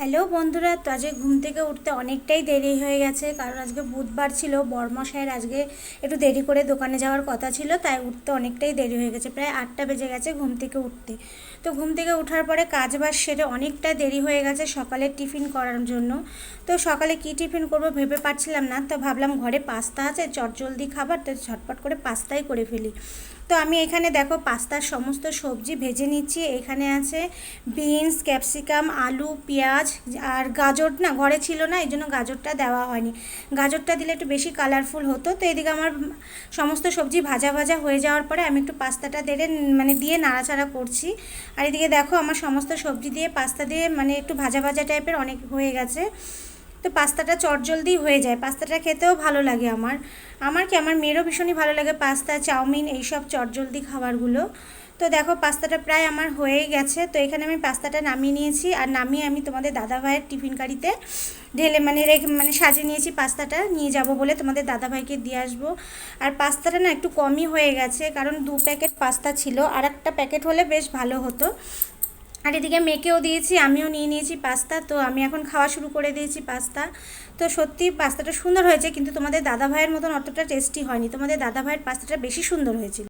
Hello বন্ধুরা, তো আজকে ঘুম থেকে উঠতে অনেকটাই দেরি হয়ে গেছে, কারণ আজকে বুধবার ছিল, বর্মশাইয়ের আজকে একটু দেরি করে দোকানে যাওয়ার কথা ছিল, তাই উঠতে অনেকটাই দেরি হয়ে গেছে, প্রায় আটটা বেজে গেছে ঘুম থেকে উঠতে। তো ঘুম থেকে ওঠার পরে কাজ বাজ সেরে অনেকটা দেরি হয়ে গেছে সকালে টিফিন করার জন্য। তো সকালে কি টিফিন করব ভেবে পাচ্ছিলাম না, তো ভাবলাম ঘরে পাস্তা আছে, চটজলদি খাবার, তো ঝটপট করে পাস্তাই করে ফেলি। তো আমি এখানে দেখো পাস্তার সমস্ত সবজি ভেজে নিচ্ছি। এখানে আছে বিনস, ক্যাপসিকাম, আলু, পেঁয়াজ আর গাজর না, ঘরে ছিল না এই জন্য গাজরটা দেওয়া হয়নি। গাজরটা দিলে একটু বেশি কালারফুল হতো। তো এদিকে আমার সমস্ত সবজি ভাজা ভাজা হয়ে যাওয়ার পরে আমি একটু পাস্তাটা দেড়ে মানে দিয়ে নাড়াচাড়া করছি। আর এদিকে দেখো আমার সমস্ত সবজি দিয়ে পাস্তা দিয়ে মানে একটু ভাজা ভাজা টাইপের অনেক হয়ে গেছে। তো পাস্তাটা চটজলদি হয়ে যায়। পাস্তাটা খেতেও ভালো লাগে আমার। আমার কি, আমার মেয়েরও ভীষণই ভালো লাগে পাস্তা, চাউমিন এইসব চটজলদি খাবারগুলো। তো দেখো পাস্তাটা প্রায় আমার হয়েই গেছে। তো এখানে আমি পাস্তাটা নামিয়ে নিয়েছি। আর নামিয়ে আমি তোমাদের দাদাভাইয়ের টিফিন কারিতে ঢেলে মানে রেখে মানে সাজিয়ে নিয়েছি পাস্তাটা। নিয়ে যাব বলে তোমাদের দাদাভাইকে দিয়ে আসব। আর পাস্তাটা না একটু কমই হয়ে গেছে। কারণ দু প্যাকেট পাস্তা ছিল। আর একটা প্যাকেট হলে বেশ ভালো হতো। আর এদিকে মেয়েকেও দিয়েছি, আমিও নিয়ে নিয়েছি পাস্তা। তো আমি এখন খাওয়া শুরু করে দিয়েছি পাস্তা। তো সত্যি পাস্তাটা সুন্দর হয়েছে, কিন্তু তোমাদের দাদা ভাইয়ের মতন অতটা টেস্টি হয়নি। তোমাদের দাদা ভাইয়ের পাস্তাটা বেশি সুন্দর হয়েছিল।